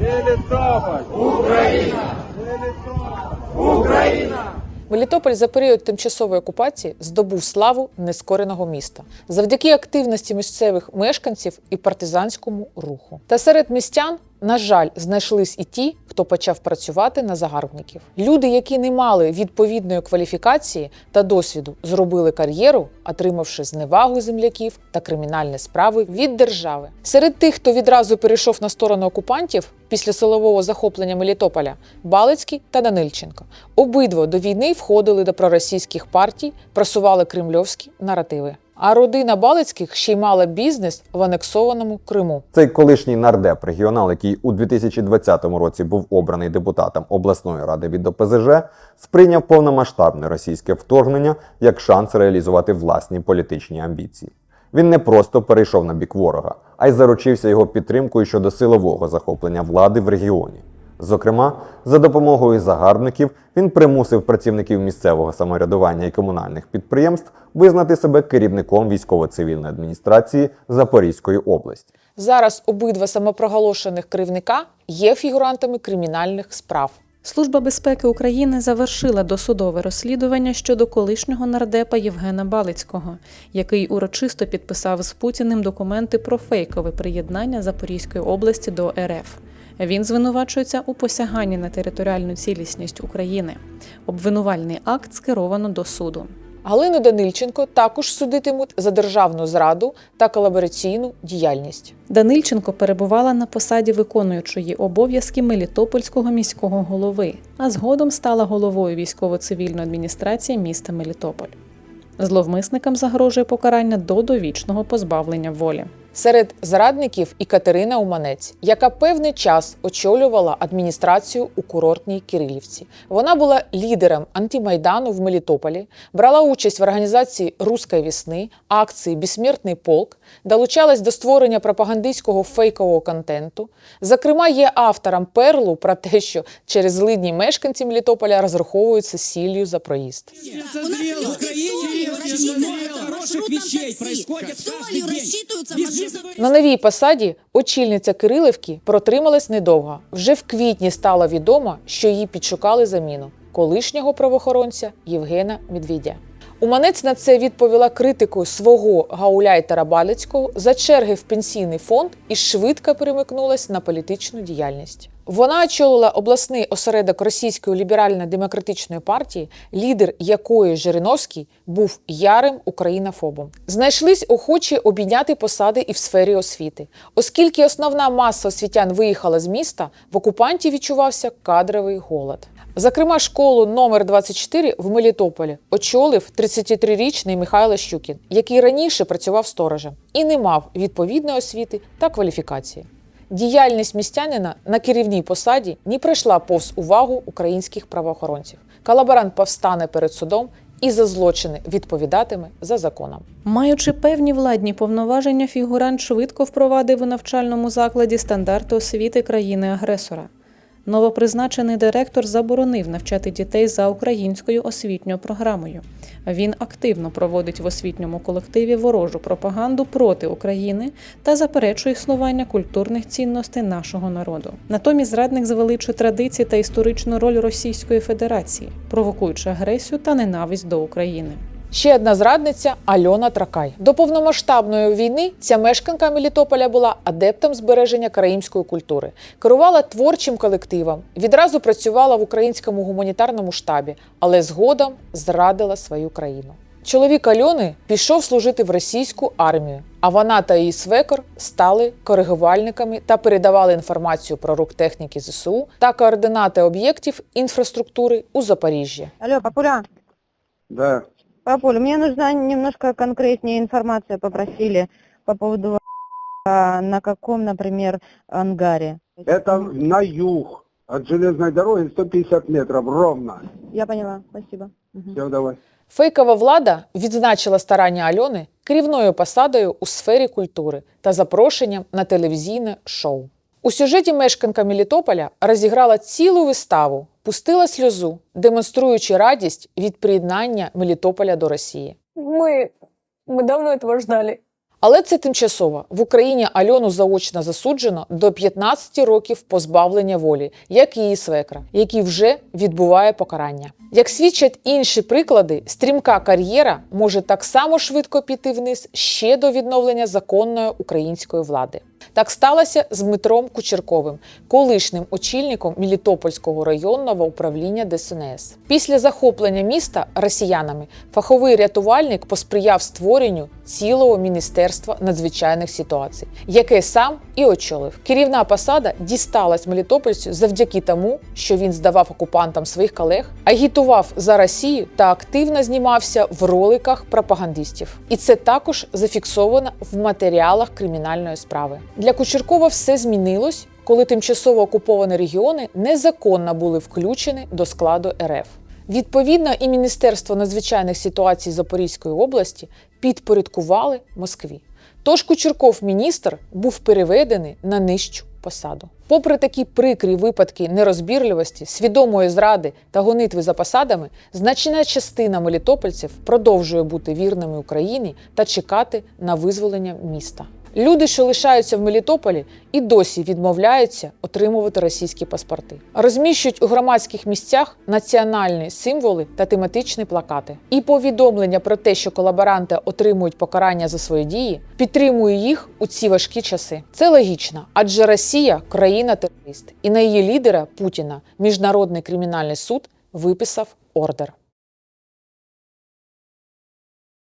Мелітополь! Україна! Мелітополь! Україна! Мелітополь за період тимчасової окупації здобув славу нескореного міста завдяки активності місцевих мешканців і партизанському руху. Та серед містян, на жаль, знайшлись і ті, хто почав працювати на загарбників. Люди, які не мали відповідної кваліфікації та досвіду, зробили кар'єру, отримавши зневагу земляків та кримінальні справи від держави. Серед тих, хто відразу перейшов на сторону окупантів після силового захоплення Мелітополя, Балицький та Данильченко. Обидва до війни входили до проросійських партій, просували кремльовські наративи. А родина Балицьких ще й мала бізнес в анексованому Криму. Цей колишній нардеп регіонал, який у 2020 році був обраний депутатом обласної ради від ОПЗЖ, сприйняв повномасштабне російське вторгнення як шанс реалізувати власні політичні амбіції. Він не просто перейшов на бік ворога, а й заручився його підтримкою щодо силового захоплення влади в регіоні. Зокрема, за допомогою загарбників він примусив працівників місцевого самоврядування і комунальних підприємств визнати себе керівником військово-цивільної адміністрації Запорізької області. Зараз обидва самопроголошених керівника є фігурантами кримінальних справ. Служба безпеки України завершила досудове розслідування щодо колишнього нардепа Євгена Балицького, який урочисто підписав з Путіним документи про фейкове приєднання Запорізької області до РФ. Він звинувачується у посяганні на територіальну цілісність України. Обвинувальний акт скеровано до суду. Галину Данильченко також судитимуть за державну зраду та колабораційну діяльність. Данильченко перебувала на посаді виконуючої обов'язки Мелітопольського міського голови, а згодом стала головою військово-цивільної адміністрації міста Мелітополь. Зловмисникам загрожує покарання до довічного позбавлення волі. Серед зрадників і Катерина Уманець, яка певний час очолювала адміністрацію у курортній Кирилівці. Вона була лідером антимайдану в Мелітополі, брала участь в організації Руської вісни, акції Безсмертний полк, долучалась до створення пропагандистського фейкового контенту. Зокрема, є автором перлу про те, що через злидні мешканці Мелітополя розраховуються сіллю за проїзд. созрело. Хороших вещей происходит каждый день. рассчитываются На новій посаді очільниця Кирилівки протрималась недовго. Вже в квітні стало відомо, що її підшукали заміну колишнього правоохоронця Євгена Медведя. Уманець на це відповіла критикою свого гауляйтера Балицького за черги в пенсійний фонд і швидко перемикнулась на політичну діяльність. Вона очолила обласний осередок Російської ліберально-демократичної партії, лідер якої Жириновський був ярим українофобом. Знайшлись охочі обійняти посади і в сфері освіти. Оскільки основна маса освітян виїхала з міста, в окупантів відчувався кадровий голод. Зокрема, школу номер 24 в Мелітополі очолив 33-річний Михайло Щукін, який раніше працював сторожем і не мав відповідної освіти та кваліфікації. Діяльність містянина на керівній посаді не пройшла повз увагу українських правоохоронців. Колаборант повстане перед судом і за злочини відповідатиме за законом. Маючи певні владні повноваження, фігурант швидко впровадив у навчальному закладі стандарти освіти країни-агресора. Новопризначений директор заборонив навчати дітей за українською освітньою програмою. Він активно проводить в освітньому колективі ворожу пропаганду проти України та заперечує існування культурних цінностей нашого народу. Натомість зрадник звеличує традиції та історичну роль Російської Федерації, провокуючи агресію та ненависть до України. Ще одна зрадниця Альона Тракай. До повномасштабної війни ця мешканка Мелітополя була адептом збереження караїмської культури, керувала творчим колективом, відразу працювала в українському гуманітарному штабі, але згодом зрадила свою країну. Чоловік Альони пішов служити в російську армію, а вона та її свекор стали коригувальниками та передавали інформацію про рук техніки ЗСУ та координати об'єктів інфраструктури у Запоріжжі. Алло, папуля, Да. Папуля, мне нужна немножко конкретнее информация, попросили по поводу а, на каком, например, ангаре. Это на юг. От железной дороги 150 метров ровно. Я поняла, спасибо. Мгм. Все, давай. Фейкова влада відзначила старання Альони керівною посадою у сфері культури та запрошенням на телевізійне шоу. У сюжеті мешканка Мелітополя розіграла цілу виставу, пустила сльозу, демонструючи радість від приєднання Мелітополя до Росії. Мы, мы давно этого ждали. Але це тимчасово. В Україні Альону заочно засуджено до 15 років позбавлення волі, як і її свекра, який вже відбуває покарання. Як свідчать інші приклади, стрімка кар'єра може так само швидко піти вниз ще до відновлення законної української влади. Так сталося з Дмитром Кучерковим, колишнім очільником Мелітопольського районного управління ДСНС. Після захоплення міста росіянами фаховий рятувальник посприяв створенню цілого міністерства надзвичайних ситуацій, яке сам і очолив. Керівна посада дісталась Мелітопольцю завдяки тому, що він здавав окупантам своїх колег, агітував за Росію та активно знімався в роликах пропагандистів. І це також зафіксовано в матеріалах кримінальної справи. Для Кучеркова все змінилось, коли тимчасово окуповані регіони незаконно були включені до складу РФ. Відповідно, і Міністерство надзвичайних ситуацій Запорізької області підпорядкували Москві. Тож Кучерков міністр був переведений на нижчу посаду. Попри такі прикрі випадки нерозбірливості, свідомої зради та гонитви за посадами, значна частина мелітопольців продовжує бути вірними Україні та чекати на визволення міста. Люди, що лишаються в Мелітополі, і досі відмовляються отримувати російські паспорти. Розміщують у громадських місцях національні символи та тематичні плакати. І повідомлення про те, що колаборанти отримують покарання за свої дії, підтримує їх у ці важкі часи. Це логічно, адже Росія країна-терорист, і на її лідера Путіна Міжнародний кримінальний суд виписав ордер.